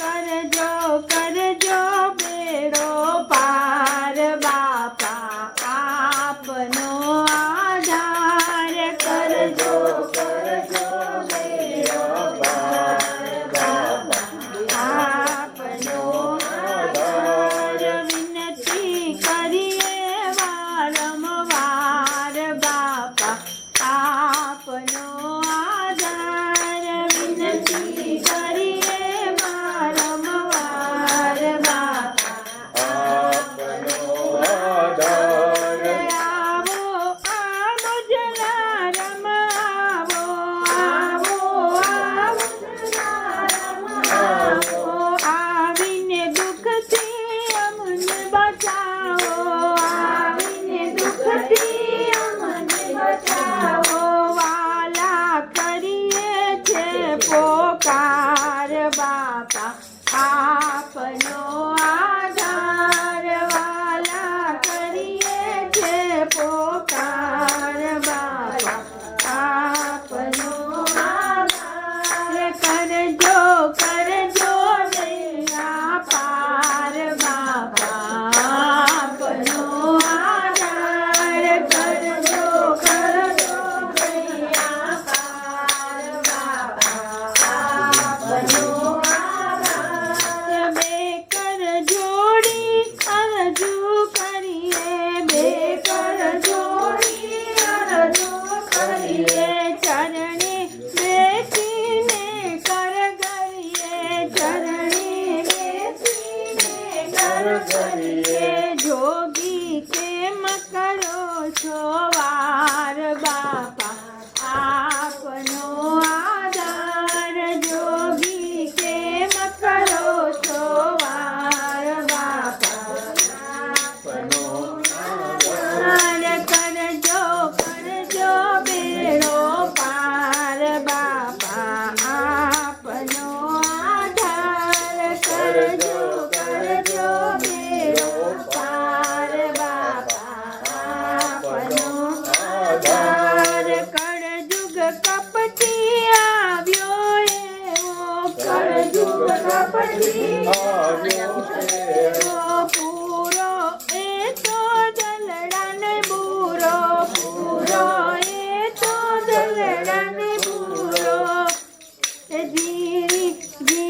कर जो कर ઉપકાર બાપા આપનો આ Jimmy, Jimmy.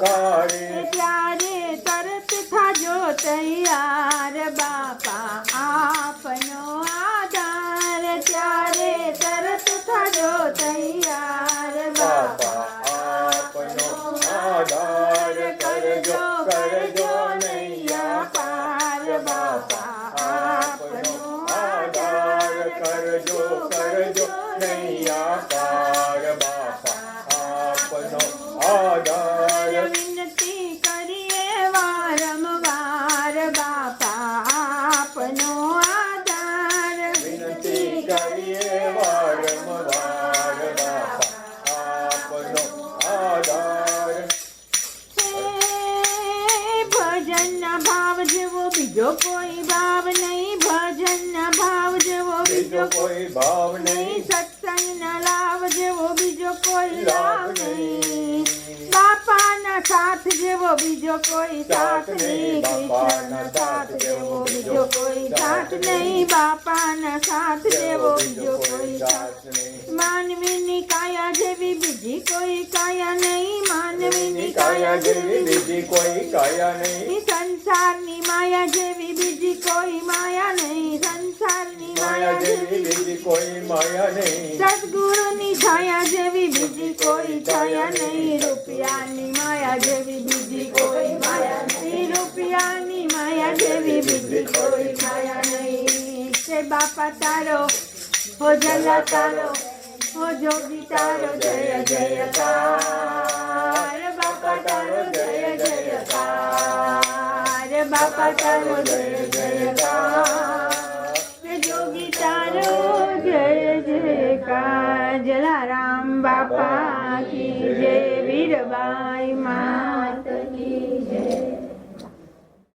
કરે ત્યારે તરત થાજો તૈયાર બાપા. બીજો કોઈ ભાવ નહીં ભજન ના ભાવ જેવો બીજો કોઈ ભાવ નહીં સત્સંગ ના લાભ જેવો બીજો કોઈ લાભ નહીં નહીં બાપાના સાથ જેવો બીજો કોઈ સાથ સાથ નહીં નહીં. કૃષ્ણના સાથ જેવો બીજો કોઈ સાથ નહીં બાપાના સાથ જેવો બીજો કોઈ સાથ માનવીની કાયા જેવી બીજી કોઈ કાયા નહીં માનવીની કાયા કાયા જેવી જેવી બીજી કોઈ કાયા નહીં ઈ સંસારની માયા જેવી બીજી કોઈ માયા નહીં સદગુરુની છાયા જેવી બીજી કોઈ છાયા નહીં રૂપિયાની માયા જેવી બીજી કોઈ માયા નહીં રૂપિયાની માયા જેવી બીજી કોઈ માયા નહીં છે બાપા તારો હો જલા તારો હો જોગી તારો જય જયકાર બાપા તારો જય જયકાર બાપા તારો જય જયકાર બાપા કી જય વીરબાઈ મા